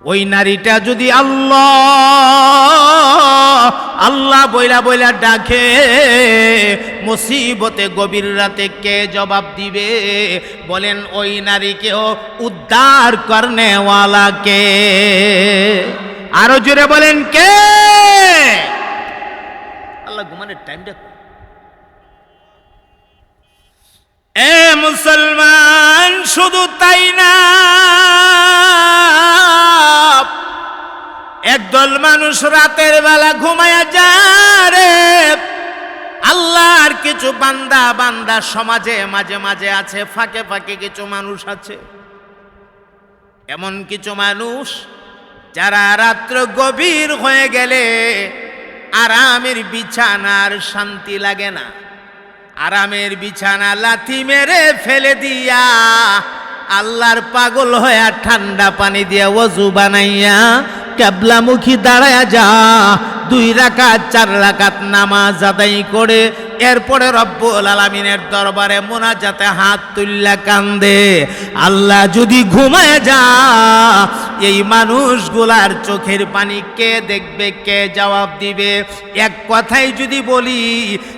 ওই নারীটা যদি আল্লাহ আল্লাহ বইলা বইলা ডাকে, মুসিবতে গভীর রাতে কে জবাব দিবে? বলেন, ওই নারীকেও উদ্ধার করনেওয়ালা কে? আরও জোরে বলেন, কে? আল্লাহ ঘুমানের টাইমটা এ মুসলমান, শুধু তাই না। একদল মানুষ রাতের বেলা ঘুমায়া যায় রে আল্লাহর কিছু বান্দা বান্দা সমাজে মাঝে মাঝে আছে, ফাঁকে ফাঁকে কিছু মানুষ আছে। এমন কিছু মানুষ যারা রাত্র গভীর হয়ে গেলে আরামের বিছানার শান্তি লাগে না। আরামের বিছানা লাথি মেরে ফেলে দিয়া আল্লাহর পাগল হয়ে ঠান্ডা পানি দিয়া ওজু বানাইয়া ক্যাবলামুখী দাঁড়ায়া যা। দুই রাকাত, চার রাকাত নামাজ আদায় করে এরপরে রব্বুল আলামিনের দরবারে মোনাজাতে হাত তুল্লা কান্দে। আল্লাহ যদি ঘুমায় যা এই মানুষগুলার চোখের পানি কে দেখবে, কে জবাব দিবে? এক কথাই যদি বলি,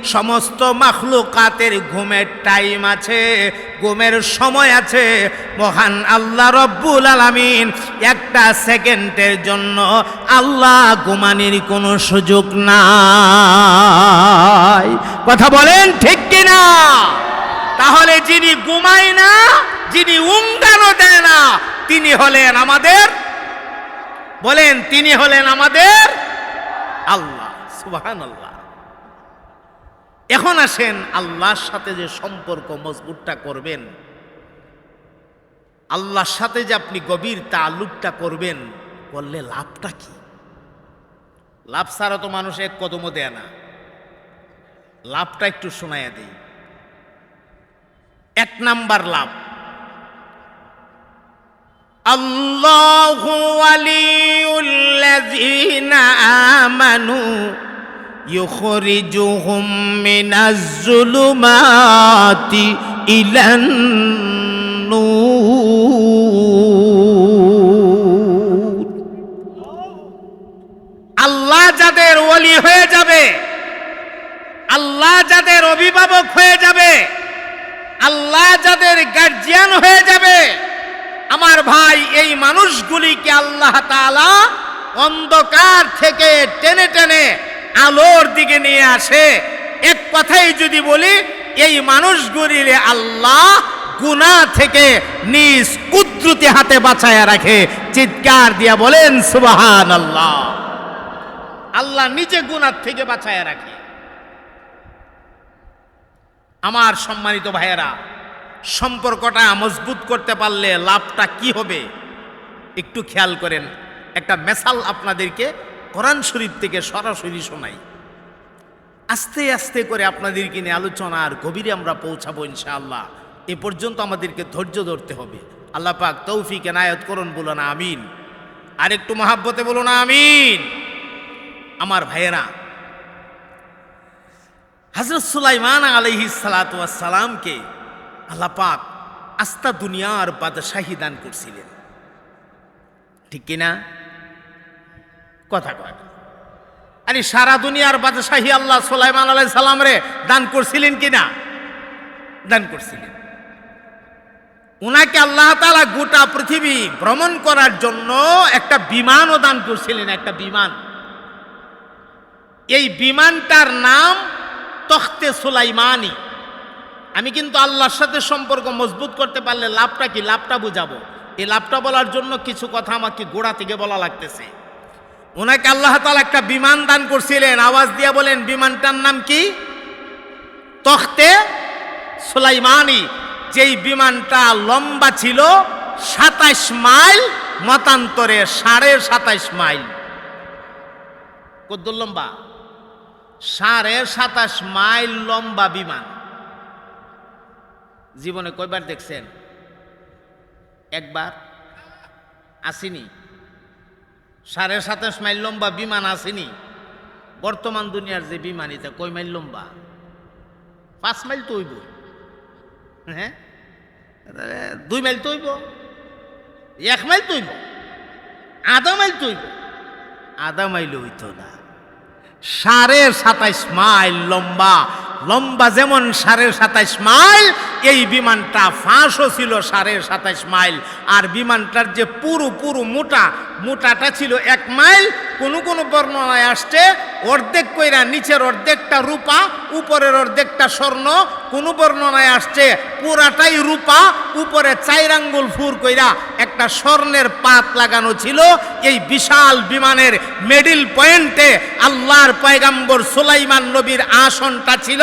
সমস্ত মাখলুকাতের ঘুমের টাইম আছে, ঘুমের সময় আছে। মহান আল্লাহ রব্বুল আলামিন একটা সেকেন্ডের জন্য আল্লাহ ঘুমানির কোনো সুযোগ নাই। কথা বলেন ঠিক কিনা? তাহলে যিনি ঘুমায় না, যিনি উঙ্গানো দেয় না তিনি হলেন আমাদের, বলেন, তিনি হলেন আমাদের আল্লাহ সুবাহান আল্লাহ এখন আসেন আল্লাহর সাথে যে সম্পর্ক মজবুতটা করবেন, আল্লাহর সাথে যে আপনি গভীর তালুকটা করবেন, করলে লাভটা কি? লাভ ছাড়া তো মানুষ এক কদমও দেয় না। লাভটা একটু শোনাইয়া দিই। এক নাম্বার লাভ আল্লাহ ওয়ালিউল্লাযীনা আমানু يخرجهم من الظلمات إلى النور আল্লাহ যাদের ওলি হয়ে যাবে আল্লাহ যাদের অভিভাবক হয়ে যাবে আল্লাহ যাদের গার্জিয়ান হয়ে যাবে আমার ভাই, এই মানুষগুলিকে আল্লাহ তাআলা অন্ধকার থেকে টেনে টেনে আলোর দিকে নিয়ে আসে। এক কথাই যদি বলি, এই মানুষগুলিরে আল্লাহ গুনা থেকে নিজ কুদরতি হাতে বাঁচায়া রাখে। চিৎকার দিয়া বলেন সুবাহান আল্লাহ আল্লাহ নিজে গুনার থেকে বাঁচায়া রাখে। আমার সম্মানিত ভাইয়েরা সম্পর্কটা মজবুত করতে পারলে লাভটা কি হবে? একটু খেয়াল করেন, একটা মেসাল আপনাদেরকে কোরআন শরীফ থেকে সরাসরি শোনাই। আস্তে আস্তে করে আপনাদেরকে নিয়ে আলোচনা আর গভীরে আমরা পৌঁছাবো ইনশাআল্লাহ। এ পর্যন্ত আমাদেরকে ধৈর্য ধরতে হবে। আল্লাহ পাক তৌফিক, এনায়ত করুন বলো না আমিন। আর একটু মহাব্বতে বলো না আমিন। আমার ভাইয়েরা হজরত সুলাইমান আলহি সালাতামকে আল্লাহ পাক আস্তা দুনিয়ার বাদশাহী দান করছিলেন। ঠিক কিনা কথা কয়। আরে সারা দুনিয়ার বাদশাহী আল্লাহ সোলাইমান আলাই সালাম রে দান করছিলেন কিনা দান করছিলেন। উনাকে আল্লাহ তালা গোটা পৃথিবী ভ্রমণ করার জন্য একটা বিমানও দান করছিলেন, একটা বিমান। এই বিমানটার নাম তখতে সুলাইমানি। আমি কিন্তু আল্লাহর সাথে সম্পর্ক মজবুত করতে পারলে লাভটা কি? লাভটা বুঝাবো। এই লাভটা বলার জন্য কিছু কথা আমাকে গোড়া থেকে বলা লাগতেছে। ওনাকে আল্লাহ তালা একটা বিমান দান করছিলেন। আওয়াজ দিয়ে বলেন, বিমানটার নাম কি? তখতে সুলাইমানি। যেই বিমানটা লম্বা ছিল সাতাইশ মাইল, মতান্তরে সাড়ে সাতাইশ মাইল। কত লম্বা? সাড়ে সাতাশ মাইল লম্বা বিমান। জীবনে কয়বার দেখছেন? একবার? আসেনি। সাড়ে সাতাশ মাইল লম্বা বিমান আসেনি। বর্তমান দুনিয়ার যে বিমান, এটা কয় মাইল লম্বা? পাঁচ মাইল তো হইব হ্যাঁ? দুই মাইল তো হইব। এক মাইল তো হইব। আধা মাইল তো হইব। আধা মাইল হইতো না। সাড়ে সাতাইশ মাইল লম্বা লম্বা যেমন সাড়ে সাতাইশ মাইল, এই বিমানটা ফাঁসও ছিল সাড়ে সাতাইশ মাইল। আর বিমানটার যে পুরো পুরো মোটা, মোটাটা ছিল এক মাইল, কোনো কোনো বর্ণনায় আসছে অর্ধেক কইরা নিচের অর্ধেকটা রূপা, উপরের অর্ধেকটা স্বর্ণ, কোনো বর্ণনায় আসছে পুরাটাই রূপা, উপরে চাইরাঙ্গুল ফুর কইরা একটা স্বর্ণের পাত লাগানো ছিল। এই বিশাল বিমানের মেডিল পয়েন্টে আল্লাহর পয়গাম্বর সুলাইমান নবীর আসনটা ছিল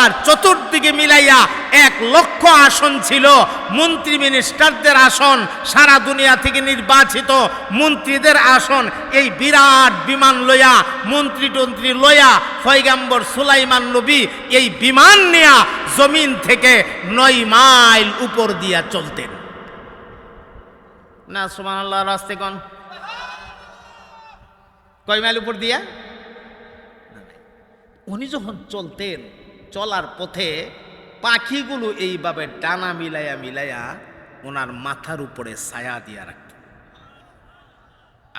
আর চতুর্দিকে মিলাইয়া এক লক্ষ আসন ছিল। মন্ত্রী মিনিস্টারদের আসন, সারা দুনিয়া থেকে নির্বাচিত মন্ত্রীদের আসন, এই বিরাট বিমান লইয়া মন্ত্রী টন্ত্রী লইয়া ফয়গাম্বর সুলাইমান নবী এই বিমান নিয়া জমিন থেকে নয় মাইল উপর দিয়া চলতেন। না সুমান আল্লাহ রাস্তে কন? কয় মাইল উপর দিয়া? উনি যখন চলতেন, চলার পথে পাখিগুলো এইভাবে ডানা মিলাইয়া মিলাইয়া ওনার মাথার উপরে ছায়া দিয়া রাখত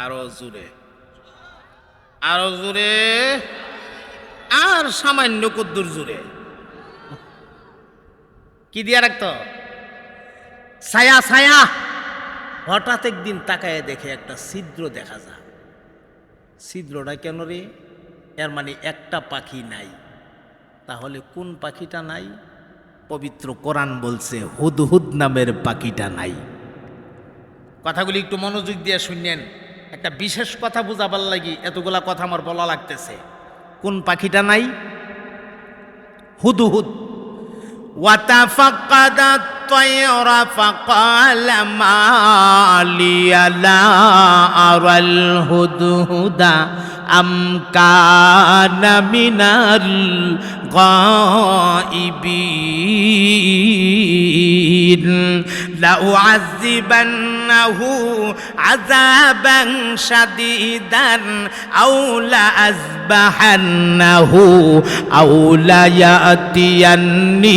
আরও জোরে। আরও জোরে। আর সামান্য কদ্দুর জোরে। কি দিয়া রাখত? ছায়া ছায়া। হঠাৎ একদিন তাকায় দেখে একটা ছিদ্র দেখা যায়। ছিদ্রটা কেন রে? এর মানে একটা পাখি নাই। তাহলে কোন পাখিটা নাই? পবিত্র কোরআন বলছে, হুদহুদ নামের পাখিটা নাই। কথাগুলি একটু মনোযোগ দিয়ে শুনলেন একটা বিশেষ কথা বুঝাবার লাগি এতগুলা কথা আমার বলা লাগতেছে কোন পাখিটা নাই হুদহুদ وتفقد الطير فقال ما لي لا أرى الهدهد أم كان من الغائبين لأعذبنه عذابا شديدا أو لأذبحنه أو ليأتيني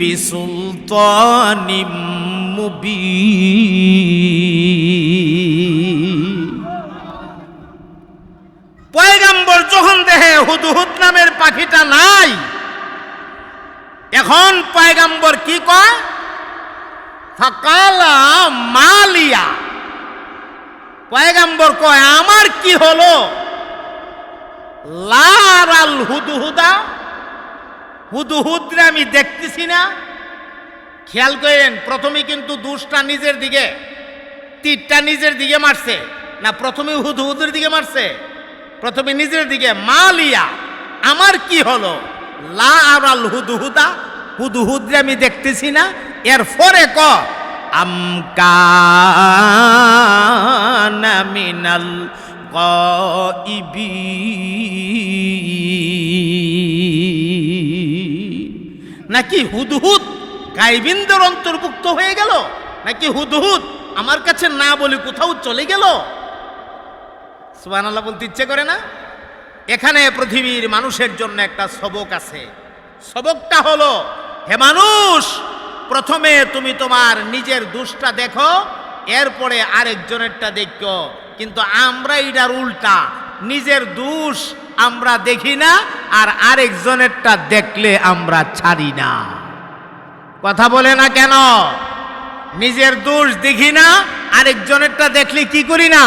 بسلطان مبين পয়গাম্বর যখন দেহে হুদহুদ নামের পাখিটা নাই, এখন পয়গাম্বর কি কয়? মালিয়া। পয়গাম্বর কয়, আমার কি হলো? লার আল হুদহুদা, হুদহুদরে আমি দেখতেছি না। খেয়াল করেন, প্রথমে কিন্তু দুষ্টা নিজের দিকে, তীরটা নিজের দিকে মারছে, না প্রথমে হুদহুদের দিকে মারছে? প্রথমে নিজের দিকে, মালিয়া, আমার কি হলো? লা আর আল হুদহুদা, হুদহুদরে আমি দেখতেছি না এর পরে ক আমকানা মিনাল গাইবিন নাকি হুদহুদ গাইবিনদের অন্তর্ভুক্ত হয়ে গেল? নাকি হুদহুদ আমার কাছে না বলে কোথাও চলে গেল? সুবান আল্লাহ বলতে ইচ্ছে করে না? এখানে পৃথিবীর মানুষের জন্য একটা সবক আছে। সবকটা হলো, হে মানুষ, প্রথমে তুমি তোমার নিজের দোষটা দেখো, এরপরে আরেকজনেরটা দেখো। কিন্তু আমরা এটার উল্টা, নিজের দোষ আমরা দেখি না, আর আরেকজনেরটা দেখলে আমরা ছাড়ি না। কথা বলে না কেন? নিজের দোষ দেখি না, আরেকজনেরটা দেখলে কি করি না?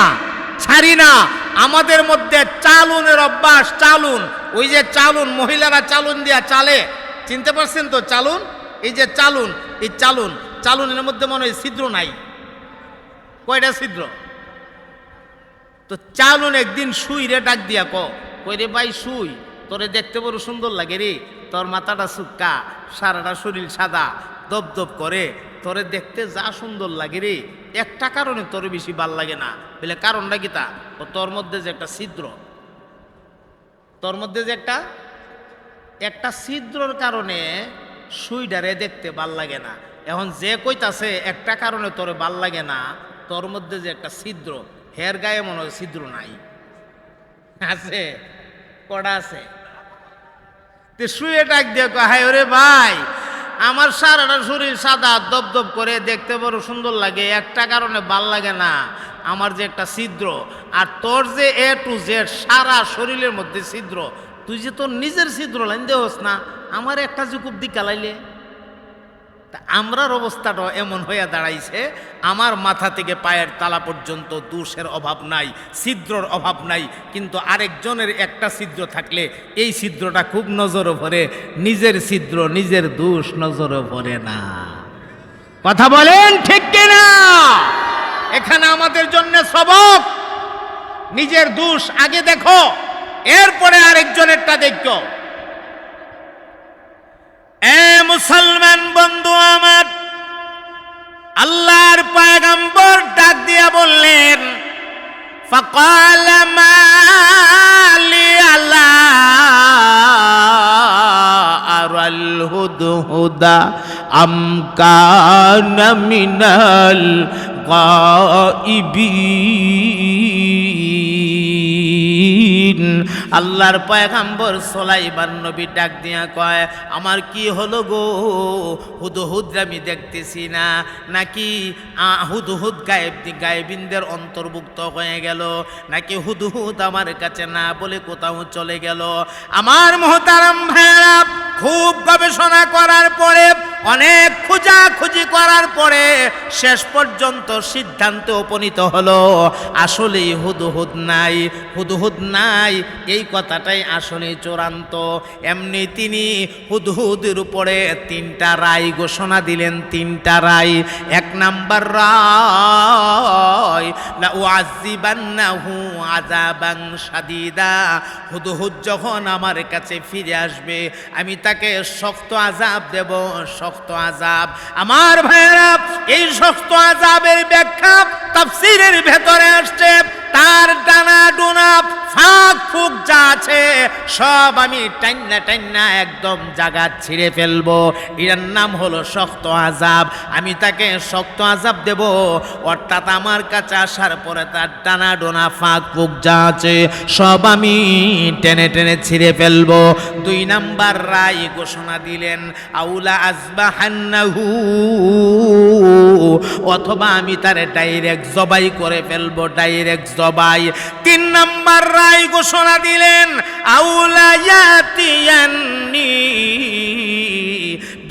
ছাড়ি না। আমাদের মধ্যে চালুনের অভ্যাস, চালুন। ওই যে চালুন, মহিলারা চালুন দিয়া চালে। চিনতে পারছেন তো চালুন? এই যে চালুন, এই চালুন, চালুনের মধ্যে মনে হয় ছিদ্র নাই। কয়টা ছিদ্র? তো চালুন একদিন শুই রে ডাক দিয়া ক কই রে ভাই, শুই। তোরে দেখতে বড় সুন্দর লাগে রে। তোর মাথাটা সুক্কা, সারাটা শরীর সাদা দপ দপ করে। তোরে দেখতে যা সুন্দর লাগে রে, একটা কারণে তোর বেশি ভালো লাগে না। বলে কারণটা কি তা? ও তোর মধ্যে যে একটা ছিদ্র। তোর মধ্যে যে একটা একটা ছিদ্রর কারণে সুইডারে দেখতে ভালো লাগে না। এখন যে কইতাছে, একটা কারণে তোর ভালো লাগে না, তোর মধ্যে যে একটা ছিদ্র, হের গায়ে মনে হয় ছিদ্র নাই। আছে? কটা আছে? তে শুয়ে ডাক দিয়ে হায় ওরে ভাই আমার সারাটা শরীর সাদা, দপদপ করে দেখতে বড় সুন্দর লাগে। একটা কারণে ভালো লাগে না। আমার যে একটা ছিদ্র, আর তোর যে এ টু জেড সারা শরীরের মধ্যে ছিদ্র, তুই যে তোর নিজের ছিদ্র লাইন দেওস না, আমার একটা যে খুব দিকা লাইলে তা আমরার অবস্থাটা এমন হয়ে দাঁড়াইছে, আমার মাথা থেকে পায়ের তালা পর্যন্ত দোষের অভাব নাই, ছিদ্রর অভাব নাই, কিন্তু আরেকজনের একটা ছিদ্র থাকলে এই ছিদ্রটা খুব নজরে ভরে নিজের ছিদ্র, নিজের দোষ নজরে ভরে না। কথা বলেন ঠিক কিনা? এখানে আমাদের জন্য সবক। নিজের দোষ আগে দেখো, এরপরে আরেকজনেরটা দেখো। এ মুসলমান! আল্লাহর পয়গম্বর ডাক দিয়া বললেন ফকাল মালি আরাল হুদহুদা আমকান মিনাল গাইবিন আল্লাহর পয়গাম্বর সোলাইবার নবী ডাক দিয়া কয়, আমার কি হলো গো? হুদহুদ আমি দেখতেছি না। নাকি হুদহুদ গায়েব গায়েবিনদের অন্তর্ভুক্ত হয়ে গেল? নাকি হুদহুদ আমার কাছে না বলে কোথাও চলে গেল? আমার মহতারাম ভাইরা খুব গবেষণা করার পরে অনেক খুঁজাখুঁজি করার পরে শেষ পর্যন্ত সিদ্ধান্তে উপনীত হলো, আসলেই হুদহুদ নাই হুদহুদ নাই, এই কথাটাই আসলে চূড়ান্ত। এমনি তিনি হুদহুদের উপরে তিনটা রায় ঘোষণা দিলেন, তিনটা রায়। এক নাম্বার রায়, লা উআযিবান্নাহু আযাবান শাদীদা, হুদহুদ যখন আমার কাছে ফিরে আসবে, আমি তাকে শক্ত আজাব দেব, শক্ত আজাব আমার ভাইয়েরা, এই শক্ত আজাবের ব্যাখ্যা তাফসীরের ভেতরে আসছে। তার ডানা ডোনা ফাঁক ফুক যা আছে, সব আমি টাইন্না টাইন্না একদম জাগা ছিঁড়ে ফেলব। এর নাম হলো শক্ত আজাব আমি তাকে শক্ত আজাব দেব। অর্থাৎ আমার কাছে আসার পরে তার ডানা ডোনা ফাঁক ফুক যা আছে, সব আমি টেনে টেনে ছিঁড়ে ফেলব। দুই নাম্বার রায় ঘোষণা দিলেন, আউলা আজবাহান্নাহু অথবা আমি তার ডাইরেক্ট জবাই করে ফেলব ডাইরেক্ট জবাই। তিন নাম্বার রায় ঘোষণা দিলেন আউলায়াতিয়ান্নি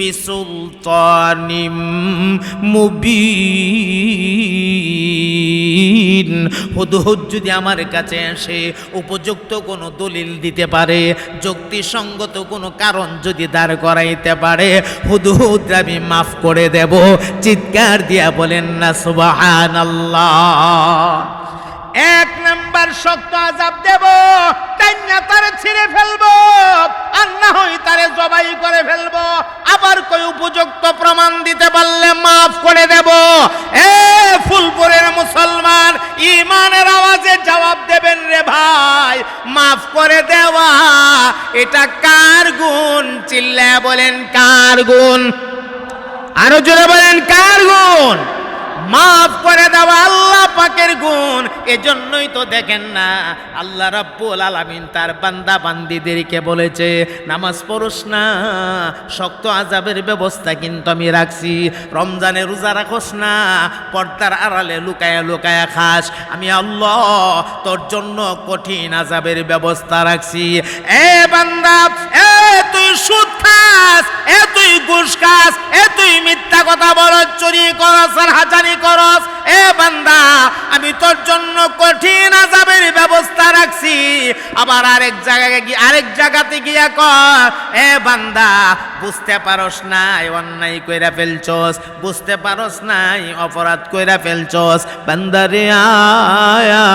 বিসুলতানিম মুবিন। হুদহুদ যদি আমার কাছে আসে, উপযুক্ত কোনো দলিল দিতে পারে, যুক্তিসঙ্গত কোনো কারণ যদি দাঁড় করাইতে পারে হুদহুদ আমি মাফ করে দেব। চিৎকার দিয়া বলেন না সুবাহান এক নাম্বার শক্ত আজাব দেব টাইনা তারে ছিঁড়ে ফেলব। আর না হই তারে জবাই করে ফেলব। আবার কই উপযুক্ত প্রমাণ দিতে পারলে মাফ করে দেব। এ ফুলপুরের মুসলমান ইমানের আওয়াজে জবাব দেবেন রে ভাই, মাফ করে দেওয়া। এটা কার গুণ? চিল্লা বলেন, কার গুণ? আরও জোরে বলেন, কার গুণ? মাফ করে দেওয়া আল্লাহ পাকের গুণ। এজন্যই তো দেখেন না, আল্লাহ রাব্বুল আলামিন তার বান্দা বান্দিদেরকে বলেছে, নামাজ পড়োস না, শক্ত আজাবের ব্যবস্থা কিন্তু আমি রাখছি। রমজানে রোজা রাখোস না, পর্দার আড়ালে লুকায়া লুকায়া খাস। আমি আল্লাহ তোর জন্য কঠিন আজাবের ব্যবস্থা রাখছি। এ বান্দা, এ তুই সুদ খাস, এ ঘুষ খাস, এ তুই মিথ্যা কথা বলস চুরি করস আর হাজারি করস এ বান্দা, আমি তোর জন্য কঠিন আজাবের ব্যবস্থা রাখছি। আবার আরেক জায়গায় গিয়ে, আরেক জায়গাতে গিয়া কর, এ বান্দা, বুঝতে পারস নাই, অন্যায় কইরা ফেলছস, বুঝতে পারস নাই, অপরাধ কইরা ফেলছস। বান্দারে আয়া,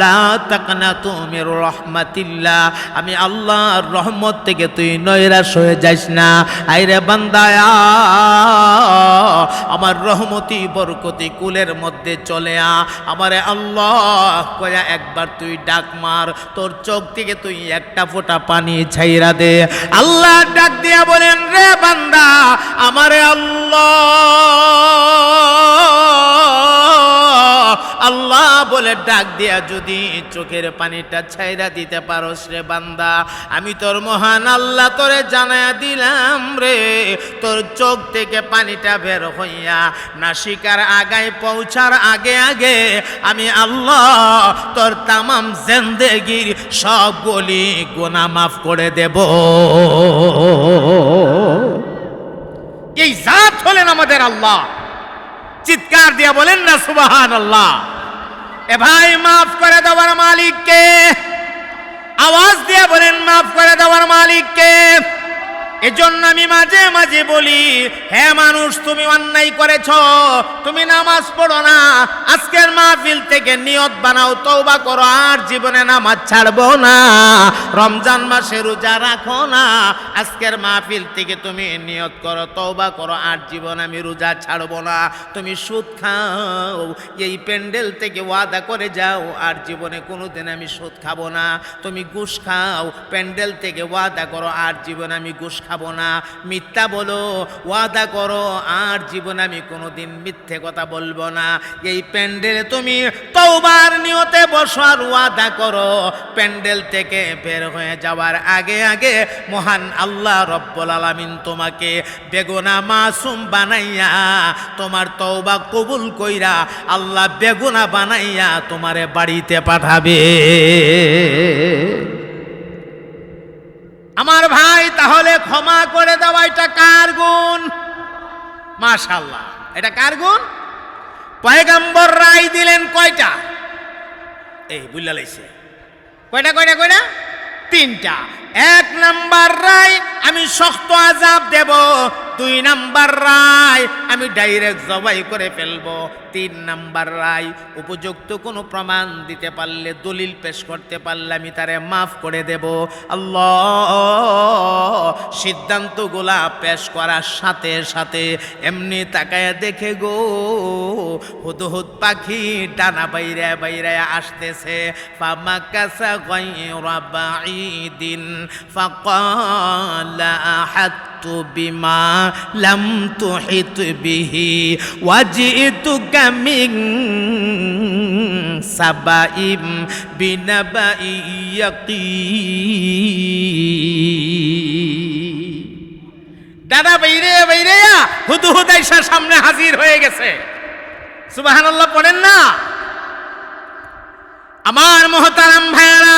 লা তাকনা তুমি রহমাতিল্লাহ, আমি আল্লাহর রহমত থেকে তুই নৈরাশ হয়ে যাস না। আইরে বান্দায়া, আমার রহমতি বরকতি কুলের মধ্যে চলে আ আমারে আল্লাহ কয়া একবার তুই ডাক মার, তোর চোখ থেকে তুই একটা ফোঁটা পানি ছাইরা দে। আল্লাহ ডাক দিয়া বলেন, রে বান্দা, আমারে আল্লাহ আল্লাহ বলে ডাক দিয়া যদি চোখের পানিটা ছাইরা দিতে পারোস রে বান্দা, আমি তোর মহান আল্লাহ তোরে জানায়া দিলাম রে। তোর চোখ থেকে পানিটা বের হইয়া নাসিকার আগায় পৌঁছার আগে আগে আমি আল্লাহ তোর তামাম জেন্দেগির সব গলি গোনা মাফ করে দেব। এই জাত হলেন আমাদের আল্লাহ। চিৎকার দিয়া বলেন না সুবাহান আল্লাহ এ ভাই মাফ করে দেওয়ার মালিককে। আওয়াজ দিয়ে বলেন মাফ করে দেওয়ার মালিককে। এজন্য আমি মাঝে মাঝে বলি হ্যাঁ মানুষ, তুমি অন্যায় করেছ, তুমি নামাজ পড়ো না, আজকের মাহফিল থেকে নিয়ত বানাও তৌবা করো, আর জীবনে নামাজ ছাড়বো না, রমজান মাসে রোজা রাখো না, আজকের মাহফিল থেকে তুমি নিয়ত করো তৌবা করো, আর জীবন আমি রোজা ছাড়বো না, তুমি সুদ খাও, এই প্যান্ডেল থেকে ওয়াদা করে যাও, আর জীবনে কোনোদিন আমি সুদ খাব না, তুমি ঘুষ খাও, প্যান্ডেল থেকে ওয়াদা করো, আর জীবনে আমি ঘুষ খাব না। মিথ্যা বলো, ওয়াদা করো, আর জীবনে আমি কোনোদিন মিথ্যে কথা বলব না। এই প্যান্ডেলে তুমি তৌবার নিয়তে বসো আর ওয়াদা করো। প্যান্ডেল থেকে বের হয়ে যাওয়ার আগে আগে মহান আল্লাহ রব্বুল আলামিন তোমাকে বেগুনা মাসুম বানাইয়া, তোমার তৌবা কবুল কইরা আল্লাহ বেগুনা বানাইয়া তোমারে বাড়িতে পাঠাবে। আমার ভাই, তাহলে ক্ষমা করে দেওয়া এটা কার গুণ? মাশাল্লাহ এটা কার গুণ? পয়গাম্বর রায় দিলেন কয়টা? এই, বুঝলা লাইছে। কয়টা কয়টা কয়টা? তিনটা। এক নাম্বার রায়, আমি শক্ত আজাব দেব। দুই নাম্বার রায়, আমি ডাইরেক্ট জবাই করে ফেলব। তিন নাম্বার রায়, উপযুক্ত কোনো প্রমাণ দিতে পারলে, দলিল পেশ করতে পারলে আমি তারে মাফ করে দেব। আল্লাহ সিদ্ধান্তগুলা পেশ করার সাথে সাথে এমনি তাকায় দেখে গো, হুদহুদ পাখি ডানা বাইরে বাইরে আসতেছে। ফামা কাসা গায়রা বাঈদিন। ফাকালা আহাত্তু বিমা লাম তুহিত বিহি ওয়াজিতুকা মিন সাবাইম বিনাবাই ইয়াকিন দাদা, বাইরে বাইরে হুদু হুদাইশার সামনে হাজির হয়ে গেছে। সুবাহানাল্লাহ, পড়েন না। আমার মহতারাম ভাইয়ারা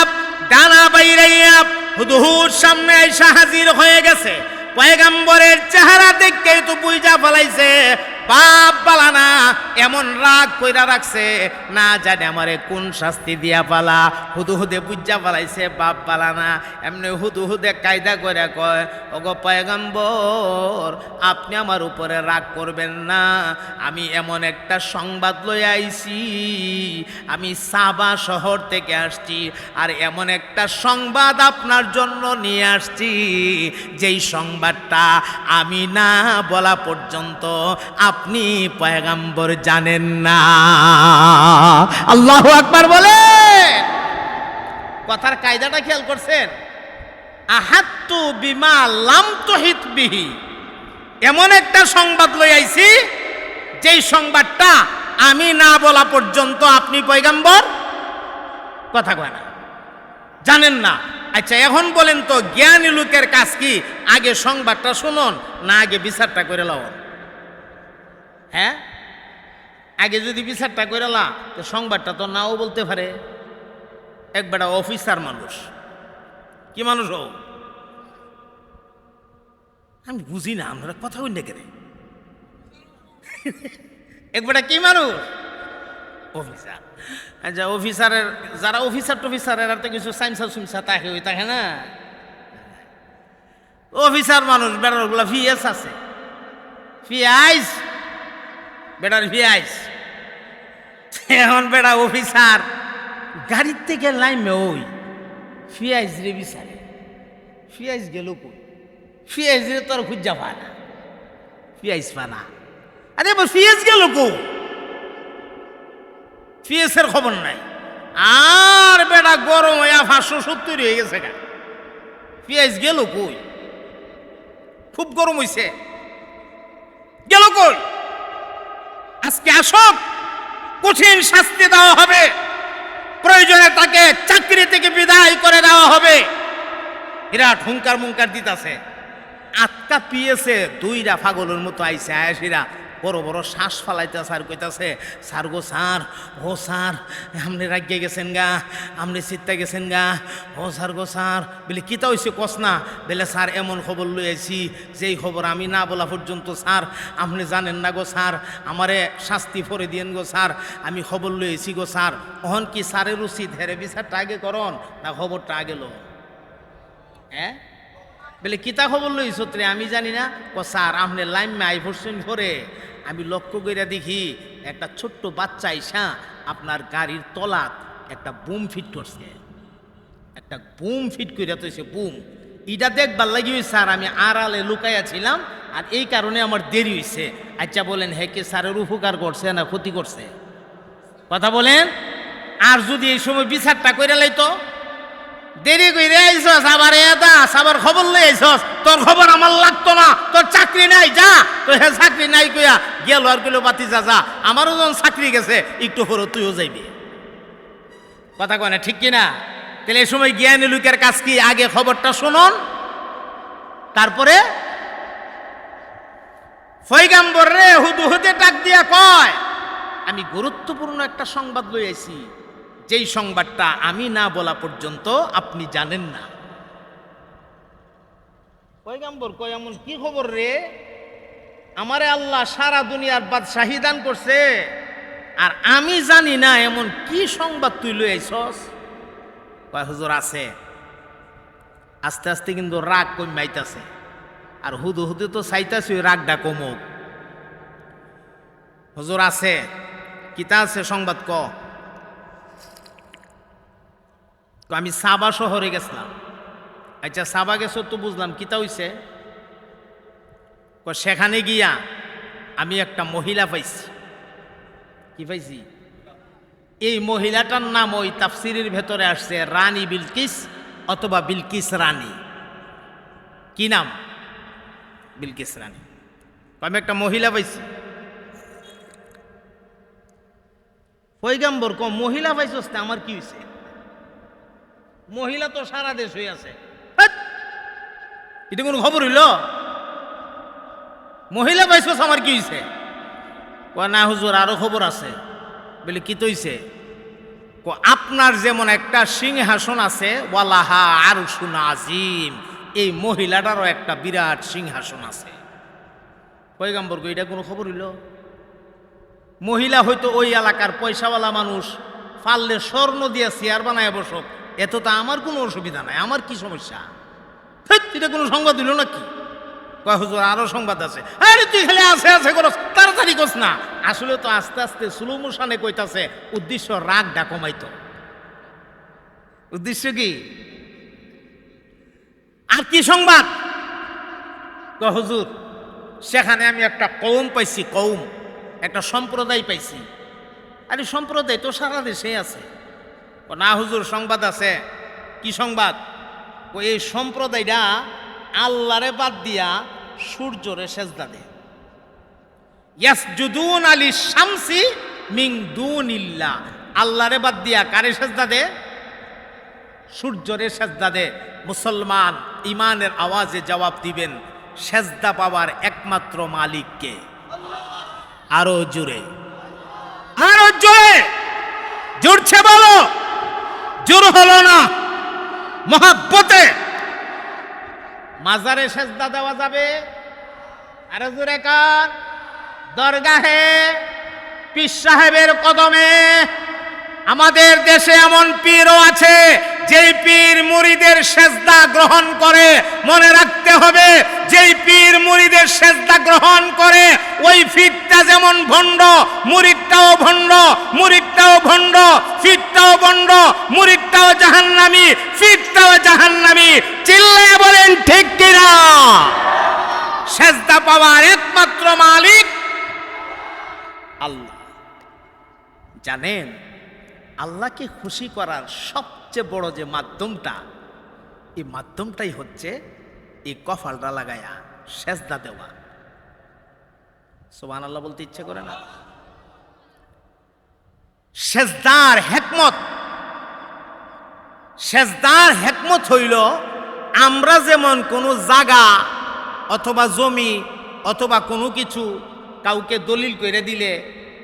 ডানা বাইরাইয়া হুদুহুর সামনে আইসা হাজির হয়ে গেছে। পয়গাম্বরের চেহারা দেখতে তো বুঝা ফেলাইছে। বাপ এমন রাগ কইরা রাখছে, না জানে আমারে কোন শাস্তি দিয়া পালা। হুদু হুদে বুঝা পালাইছে, বাপ পালা না। এমনি হুদু হুদে কায়দা করে কয়, ওগো পয়গাম্বর, আপনি আমার উপরে রাগ করবেন না। আমি এমন একটা সংবাদ লই আইছি। আমি সাবা শহর থেকে আসছি আর এমন একটা সংবাদ আপনার জন্য নিয়ে আসছি। যেই সংবাদটা আমি না বলা পর্যন্ত আপনি পয়গাম্বর জানেন না। আল্লাহ আকবার বলে। কথার কায়দাটা খেয়াল করছেন? আহাত্তু বিমা লাম তহিত বিহি। এমন একটা সংবাদ লই আইছি, যেই সংবাদটা আমি না বলা পর্যন্ত আপনি পয়গাম্বর? কথা কয় না। জানেন না। আচ্ছা এখন বলেন তো, জ্ঞানী লোকের কাজ কি? আগে সংবাদটা শুনুন, না আগে বিচারটা করে লওন হ্যাঁ? আগে যদি বিচারটা করে লা তো সংবাদটা তো নাও বলতে পারে। একবারটা অফিসার মানুষ। কি মানুষ ও? আমি বুঝি না, আমরা কথা বলি কেন? একবারটা কি মানুষ? অফিসার। আচ্ছা অফিসারের, যারা অফিসার টফিসার, এরা তো কিছু সাইন্সা সুইন্সা তাকে ওই তাকে না? অফিসার মানুষ বেড়ার ওগুলা ফিএস আছে। ফিআইস বেটার ফিআইস এখন বেটা অফিসার, গাড়ির থেকে লাইমে ওই। ফিআইস রে বিচারে। ফিআইস গেল কই? ফিআইস রে তোর খুঁজা পা না। ফিআইস পা না। আরে ফিএস গেল কই? ফিএসের খবর নাই। আর বেটা গরম হইয়া পাঁচশো সত্তর হয়ে গেছে গা। পিঁয়াজ গেল কই? খুব গরম হইছে। গেল কই? আজকে আসব। কঠিন শাস্তি দেওয়া হবে। প্রয়োজনে তাকে চাকরি থেকে বিদায় করে দেওয়া হবে। এরা ঠুঙ্কার মুঙ্কার দিতাছে। আত্মা পিয়েছে দুইরা ফাগলের মতো আইসে আয়াসিরা বড় বড় শ্বাস ফালাইতে স্যার কইতাছে, স্যার গো স্যার, ও স্যার আপনি রাগিয়ে গেছেন গা আপনি চিত্তা গেছেন গা, ও স্যার গো স্যার। বলে, কিতা হইছে কস না? বলে, স্যার, এমন খবর লই আইছি, যেই খবর আমি না বলা পর্যন্ত, স্যার আপনি জানেন না গো স্যার, আমারে শাস্তি ফরে দিয়েন গো স্যার, আমি খবর লই আইছি গো স্যার। অহন কি স্যারের উচিত হেরে বিচারটা আগে করন, না খবরটা আগে লো হ্যাঁ? বলে কিতা খবর লই সত্রে, আমি জানি না। ও স্যার, আপনি লাইন আই পড়ছেন করে আমি লক্ষ্য করে দেখি, একটা ছোট্ট বাচ্চা আইসা আপনার গাড়ির তলাত একটা বুম ফিট করছে। একটা বুম ফিট করে তো সে বুম। এটা দেখবার লাগি স্যার, আমি আড়ালে লুকাইয়া ছিলাম আর এই কারণে আমার দেরি হয়েছে আচ্ছা বলেন, হে কে স্যারের উপকার করছে না ক্ষতি করছে? কথা বলেন। আর যদি এই সময় বিচারটা করে লাইতো দেরি কইরে আইছস, আবার এদাস আবার খবর লই আইছস। তোর খবর আমার লাগতো না, তোর চাকরি নাই, যা। তোর হে চাকরি নাই কইয়া গেল আর কইলো বাতি যা যা। আমারও যখন চাকরি গেছে, একটু পরে তুইও যাইবি। কথা কয় না, ঠিক কি না? তাহলে এই সময় জ্ঞানী লোকের কাজ কি আগে খবরটা শুনুন? তারপরে ফৈগাম্বর রে হুদু হুদে ডাক দিয়া কয়, আমি গুরুত্বপূর্ণ একটা সংবাদ লই আইছি। যেই সংবাদটা আমি না বলা পর্যন্ত আপনি জানেন না। পয়গাম্বর কয়, এমন কি খবর রে? আমারে আল্লাহ সারা দুনিয়ার বাদশাহী দান করছে। আর আমি জানি না এমন কি সংবাদ তুই লই আইছস? কয়, হুজুর আছে। আস্তে আস্তে কিন্তু রাগ কমাইতাছে। আর হুদু হুদু তো চাইতাছি ওই রাগটা কমুক। হুজুর আছে, কিতা আছে সংবাদ ক? তো আমি সাবা শহরে গেছিলাম। আচ্ছা সাবা গেছো তো বুঝলাম, কিতা হইছে? সেখানে গিয়া আমি একটা মহিলা পাইছি। কি পাইছি? এই মহিলাটার নাম ওই তাফসিরের ভেতরে আসছে, রানী বিলকিস অথবা বিলকিস রানী। কি নাম? বিলকিস রানী। আমি একটা মহিলা পাইছি। পৈগাম্বর কম মহিলা পাইছস আমার কি হয়েছে মহিলা তো সারা দেশ হয়ে আছে! এটা কোনো খবর হইল? মহিলা পাইছস আমার কি হয়েছে না হুজুর, আরও খবর আছে। বলে, কি তৈছে? আপনার যেমন একটা সিংহাসন আছে, ওয়ালাহা আর আজিম, এই মহিলাটারও একটা বিরাট সিংহাসন আছে। পয়গাম্বর এটা কোনো খবর হইল? মহিলা হয়তো ওই এলাকার পয়সাওয়ালা মানুষ, পারলে স্বর্ণ দিয়ে চেয়ার বানায় বসক। এত তা আমার কোনো অসুবিধা নাই। আমার কি সমস্যা? এটা কোনো সংবাদ দিল কয়, হুজুর, আরও সংবাদ আছে। আরে, তুই আছে আছে, করস, তাড়াতাড়ি করস না। আসলে তো আস্তে আস্তে স্লো মোশনে কইতাছে, উদ্দেশ্য রাগটা কমাইতো। উদ্দেশ্য কি? আর কি সংবাদ? কয়, হুজুর, সেখানে আমি একটা কৌম পাইছি কৌম একটা সম্প্রদায় পাইছি। আরে, সম্প্রদায় তো সারা দেশে আছে। ও না, হুজুর, সংবাদ আছে। কি সংবাদ? ও এই সম্প্রদায়টা আল্লাহরে বাদ দিয়া সূর্যরে সেজদা দে ইয়াসজুদুন আলী শামসি মিং দুনিল্লাহ। আল্লাহরে বাদ দিয়া কারে সেজদা দে সূর্যরে সেজদা দে মুসলমান ইমানের আওয়াজে জবাব দিবেন, সেজদা পাওয়ার একমাত্র মালিককে আরও জোরে। আরও জোরে! জুড়ছে বলো! জোর হলো না। মহাব্বতে। মাজারে সেজদা দেওয়া যাবে। আরও জোরে কার। দরগাহে পীর সাহেবের কদমে। আমাদের দেশে এমন পীরও আছে, যেই পীর মুরিদের সেজদা গ্রহণ করে। মনে রাখতে হবে, যেই পীর মুরিদের সেজদা গ্রহণ করে, ওই ফিরটা যেমন ভণ্ড মুরিদটাও ভণ্ড মুরিদটাও ভণ্ড ফিরটাও ভণ্ড, মুরিদটাও জাহান্নামি ফিরটাও জাহান্নামি। চিল্লায় বলেন, ঠিক কিনা? সেজদা পাওয়ার একমাত্র মালিক আল্লাহ। জানেন, আল্লাহকে খুশি করার সবচেয়ে বড় যে মাধ্যমটা, এই মাধ্যমটাই হচ্ছে এই কফালটা লাগায়া, সেজদা দেওয়া। সোমান আল্লাহ বলতে ইচ্ছে করে না? সেজদার হেকমত। সেজদার হেকমত হইল, আমরা যেমন কোনো জাগা অথবা জমি অথবা কোনো কিছু কাউকে দলিল করে দিলে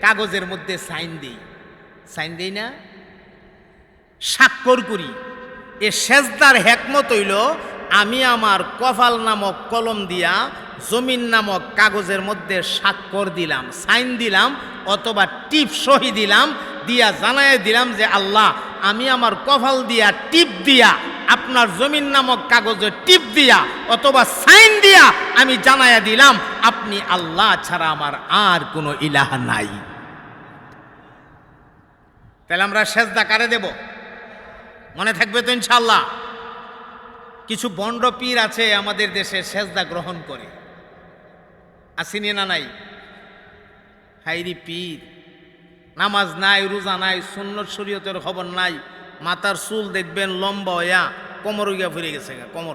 কাগজের মধ্যে সাইন দিই। সাইন দিই না? স্বাক্ষর করি। এ সেজদার হেকমত হইল, আমি আমার কফাল নামক কলম দিয়া জমিন নামক কাগজের মধ্যে স্বাক্ষর দিলাম, সাইন দিলাম অথবা টিপ সহি দিলাম দিয়া জানায় দিলাম যে আল্লাহ, আমি আমার কফাল দিয়া টিপ দিয়া, আপনার জমিন নামক কাগজে টিপ দিয়া অথবা সাইন দিয়া আমি জানায়া দিলাম, আপনি আল্লাহ ছাড়া আমার আর কোনো ইলাহা নাই। তাহলে আমরা সেজদা কারে দেব? মনে থাকবে তো ইনশাল্লাহ কিছু বন্ড পীর আছে আমাদের দেশে সেজদা গ্রহণ করে। আসিনি না নাই? হাইরি পীর। নামাজ নাই, রোজা নাই, সুন্নত শরীয়তের খবর নাই, মাথার চুল দেখবেন লম্বা হইয়া কোমর গিয়া ফিরে গেছে কোমর।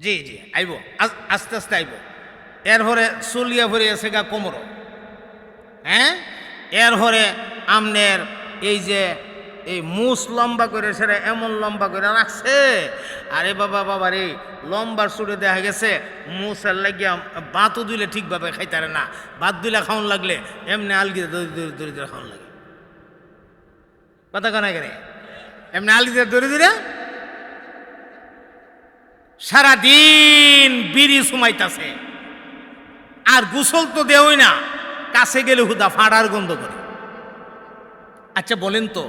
জি জি, আইব, আস- আস্তে আস্তে আইব। এর হরে চুল গিয়া ফিরে গেছে গা, কোমর। হ্যাঁ? এর হরে আমনের এই যে এই মুস লম্বা করে সেটা এমন লম্বা করে রাখছে। আরে বাবা বাবা রে লম্বার সুরে দেখা গেছে, মুসের লাগিয়া বাতও দিলে ঠিকভাবে খাইতারে না। ভাত দিলে খাওয়ান লাগলে, এমনি আলগিতে দড়ি দড়ি খাওয়ান লাগে। কথা কানা কেন? এমনি আলগিতে দড়ি সারাদিন বিড়ি সুমাইতাছে। আর গোসল তো দেওই না, কাছে গেলে হুদা ফাড়ার গন্ধ করে। আচ্ছা বলেন তো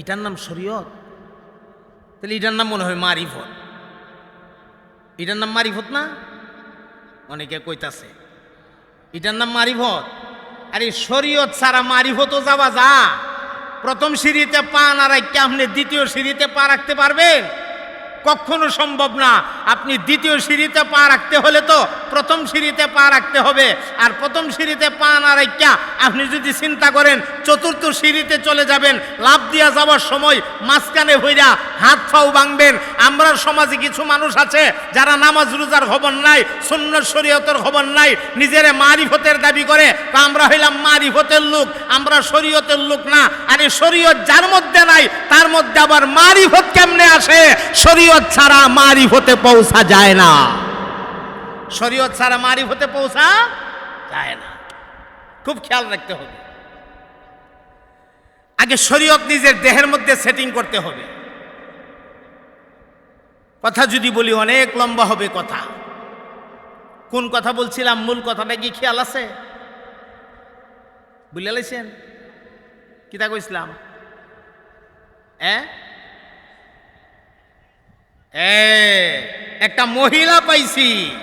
এটার নাম শরীয়ত? তাহলে এটার নাম মনে হয় মারিফত। এটার নাম মারিফত না? অনেকে কইতাছে, এটার নাম মারিফত? আরে শরীয়ত ছাড়া মারিফতও যাওয়া যা প্রথম সিঁড়িতে পা না রাখতে আপনি দ্বিতীয় সিঁড়িতে পা রাখতে পারবেন? কখনো সম্ভব না। আপনি দ্বিতীয় সিঁড়িতে পা রাখতে হলে তো প্রথম সিঁড়িতে পা রাখতে হবে। আর প্রথম সিঁড়িতে পা না রাখা আপনি যদি চিন্তা করেন, চতুর্থ সিঁড়িতে চলে যাবেন লাভ দিয়া যাওয়ার সময় মাঝখানে হইরা হাত ফাও ভাঙবেন। আমরা সমাজে কিছু মানুষ আছে যারা নামাজ রোজার খবর নাই, সুন্নত শরীয়তের খবর নাই, নিজের মারিফতের দাবি করে। তা আমরা হইলাম মারিফতের লোক, আমরা শরীয়তের লোক না। আরে শরীয়ত যার মধ্যে নাই, তার মধ্যে আবার মারিফত কেমনে আসে? শরীয়ত ছাড়া মারিফতে পৌঁছা যায় না। শরীয়ত ছাড়া মারিফতে পৌঁছা যায় না। খুব খেয়াল রাখতে হবে। আগে শরীয়ত নিজের দেহের মধ্যে সেটিং করতে হবে। কথা যদি বলি অনেক লম্বা হবে কথা। কোন কথা বলছিলাম? মূল কথাটা কি খেয়াল আছে? বুঝলে লাইছেন কিতা কইছিলাম? একটা মহিলা পাইছি।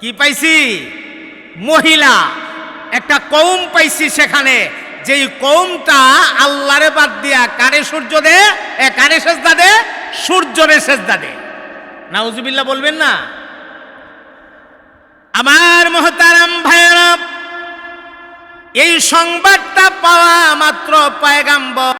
কি পাইছি? মহিলা। একটা কৌম পাইছি সেখানে। যেই কৌমটা আল্লাহরে বাদ দিয়া কারে সূর্য দে, এ কারে সেজদা দে, সূর্যরে সেজদা দে। নাউজুবিল্লাহ বলবেন না? আমার মহতারাম ভাইয়েরা, এই সংবাদটা পাওয়া মাত্র পায়গাম্বর।